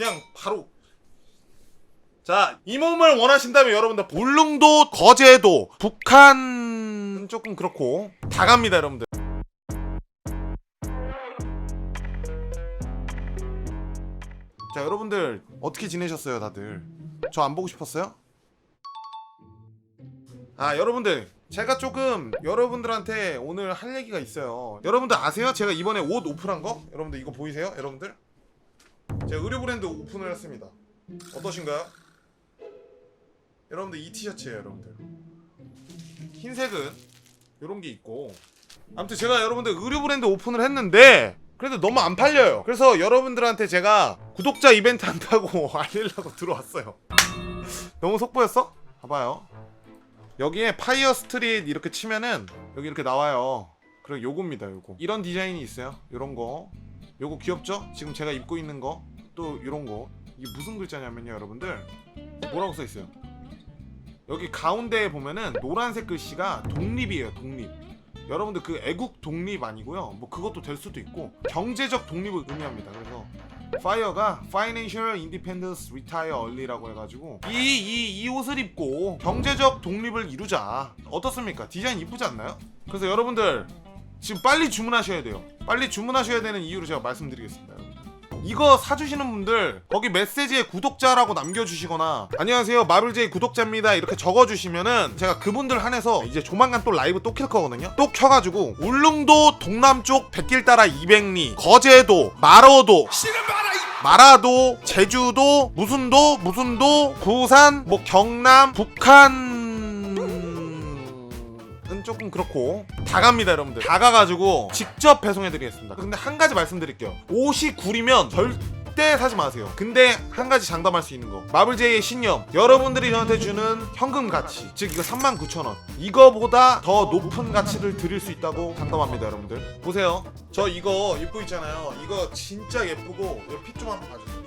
그냥 바로 자, 이 몸을 원하신다면 여러분들 볼릉도 거제도 북한 조금 그렇고 다 갑니다, 여러분들. 자, 여러분들 어떻게 지내셨어요, 다들? 저 안 보고 싶었어요? 아, 여러분들 제가 조금 여러분들한테 오늘 할 얘기가 있어요. 여러분들 아세요? 제가 이번에 옷 오픈한 거? 여러분들 이거 보이세요? 여러분들? 제가 의류 브랜드 오픈을 했습니다. 어떠신가요? 여러분들 이 티셔츠예요, 여러분들. 흰색은 이런 게 있고. 아무튼 제가 여러분들 의류 브랜드 오픈을 했는데 그래도 너무 안 팔려요. 그래서 여러분들한테 제가 구독자 이벤트 한다고 알리려고 들어왔어요. 너무 속보였어? 봐봐요. 여기에 파이어 스트릿 이렇게 치면은 여기 이렇게 나와요. 그리고 요겁니다, 요거. 이런 디자인이 있어요. 요런 거. 요거 귀엽죠? 지금 제가 입고 있는 거. 또 요런 거. 이게 무슨 글자냐면요, 여러분들. 뭐라고 써 있어요? 여기 가운데에 보면은 노란색 글씨가 독립이에요, 독립. 여러분들 그 애국 독립 아니고요. 뭐 그것도 될 수도 있고 경제적 독립을 의미합니다. 그래서 파이어가 Financial Independence Retire Early라고 해가지고 이 이 이 옷을 입고 경제적 독립을 이루자 어떻습니까? 디자인 이쁘지 않나요? 그래서 여러분들 지금 빨리 주문하셔야 돼요. 빨리 주문하셔야 되는 이유를 제가 말씀드리겠습니다. 이거 사주시는 분들 거기 메시지에 구독자라고 남겨주시거나 안녕하세요 마블제이 구독자입니다. 이렇게 적어주시면은 제가 그분들 한해서 이제 조만간 또 라이브 또 킬 거거든요. 또 켜가지고 울릉도 동남쪽 백길 따라 200리 거제도 마로도 마라도 제주도 무슨도 무슨도 부산 뭐 경남 북한은 조금 그렇고 다 갑니다 여러분들. 다 가가지고 직접 배송해드리겠습니다. 근데 한 가지 말씀드릴게요. 옷이 구리면 절대 사지 마세요. 근데 한 가지 장담할 수 있는 거. 마블제이의 신념. 여러분들이 저한테 주는 현금 가치. 즉 이거 39,000원. 이거보다 더 높은 가치를 드릴 수 있다고 장담합니다 여러분들. 보세요. 저 이거 입고 있잖아요. 이거 진짜 예쁘고 핏 좀 한번 봐주세요.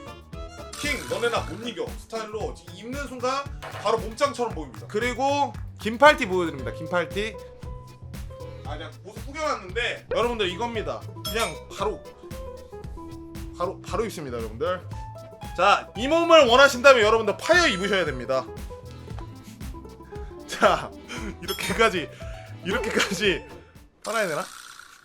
킹 너네 나 못 이겨. 스타일로 입는 순간 바로 몸짱처럼 보입니다. 그리고 긴팔티 보여드립니다 긴팔티 아 그냥 모습 구겨놨는데 여러분들 이겁니다. 그냥 바로 바로 바로 입습니다 여러분들. 자 이 몸을 원하신다면 여러분들 파여 입으셔야 됩니다. 자 이렇게까지 이렇게까지 팔아야 되나?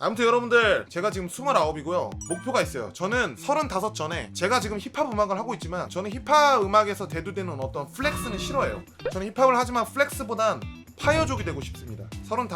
아무튼 여러분들 제가 지금 29이고요. 목표가 있어요. 저는 35 전에 제가 지금 힙합 음악을 하고 있지만 저는 힙합 음악에서 대두되는 어떤 플렉스는 싫어해요. 저는 힙합을 하지만 플렉스보단 파이어족이 되고 싶습니다. 35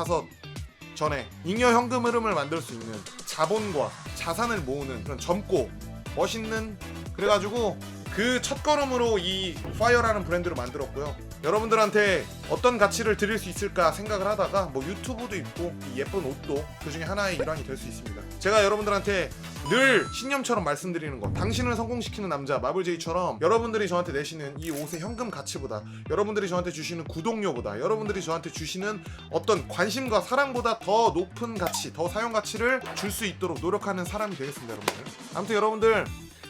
전에 잉여 현금 흐름을 만들 수 있는 자본과 자산을 모으는 그런 젊고 멋있는 그래가지고 그 첫 걸음으로 이 파이어라는 브랜드를 만들었고요. 여러분들한테 어떤 가치를 드릴 수 있을까 생각을 하다가 뭐 유튜브도 있고 이 예쁜 옷도 그 중에 하나의 일환이 될 수 있습니다. 제가 여러분들한테 늘 신념처럼 말씀드리는 거 당신을 성공시키는 남자 마블제이처럼 여러분들이 저한테 내시는 이 옷의 현금 가치보다 여러분들이 저한테 주시는 구독료보다 여러분들이 저한테 주시는 어떤 관심과 사랑보다 더 높은 가치 더 사용 가치를 줄 수 있도록 노력하는 사람이 되겠습니다 여러분들 아무튼 여러분들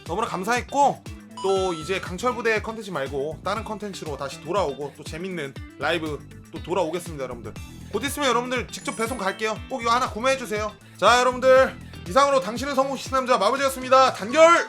너무나 감사했고 또 이제 강철 부대 컨텐츠 말고 다른 컨텐츠로 다시 돌아오고 또 재밌는 라이브 또 돌아오겠습니다 여러분들. 곧 있으면 여러분들 직접 배송 갈게요. 꼭 이거 하나 구매해 주세요. 자 여러분들. 이상으로 당신은 성공시킨 남자 마블제였습니다. 단결